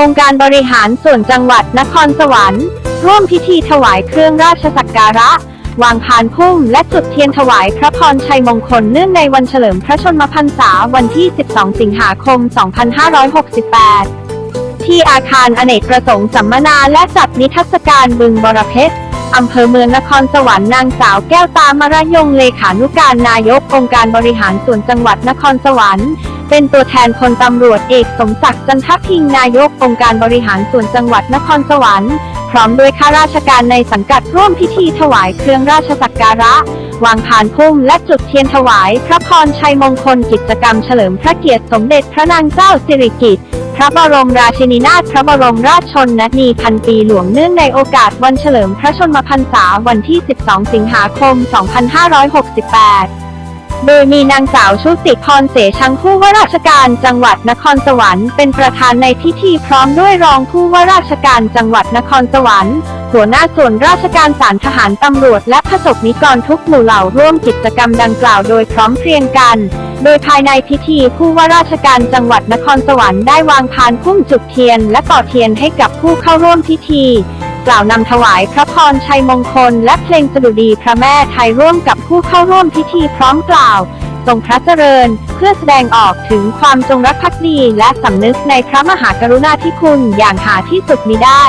องค์การบริหารส่วนจังหวัดนครสวรรค์ ร่วมพิธีถวายเครื่องราชสักการะ วางพานพุ่มและจุดเทียนถวายพระพรชัยมงคลเนื่องในวันเฉลิมพระชนมพรรษาวันที่ 12 สิงหาคม 2568 ที่อาคารอเนกประสงค์สัมมนาและจัดนิทรรศการบึงบรเพชรอำเภอเมืองนครสวรรค์นางสาวแก้วตามรยงเลขานุการนายกองค์การบริหารส่วนจังหวัดนครสวรรค์ เป็นตัวแทนพลตำรวจเอกสมศักดิ์จันทพิงนายกองค์การบริหารส่วนจังหวัดนครสวรรค์ พร้อมด้วยข้าราชการในสังกัดร่วมพิธีถวายเครื่องราชสักการะ วางพานพุ่มและจุดเทียนถวาย พระพรชัยมงคลกิจกรรมเฉลิมพระเกียรติสมเด็จพระนางเจ้าสิริกิติ์พระบรมราชินีนาถพระบรมราชชนนีพันปีหลวงเนื่องในโอกาสวันเฉลิมพระชนมพรรษาวันที่ 12 สิงหาคม 2568 โดยมีนางสาวชุติพรเสชังผู้ว่าราชการจังหวัดนครสวรรค์เป็นประธานในพิธีพร้อมด้วยรองผู้ว่าราชการจังหวัดนครสวรรค์ หัวหน้าส่วนราชการสารทหารตำรวจและผสกนิกรทุกหมู่เหล่าร่วมกิจกรรมดังกล่าวโดยพร้อมเพรียงกัน โดยภายในพิธีผู้ว่าราชการจังหวัดนครสวรรค์ได้วางพานพุ่มจุดเทียนและต่อเทียนให้กับผู้เข้าร่วมพิธี กล่าวนำถวายพระพรชัยมงคล และเพลงสดุดีพระแม่ไทยร่วมกับผู้เข้าร่วมพิธีพร้อมกล่าวทรงพระเจริญ เพื่อแสดงออกถึงความจงรักภักดี และสำนึกในพระมหากรุณาธิคุณอย่างหาที่สุดมิได้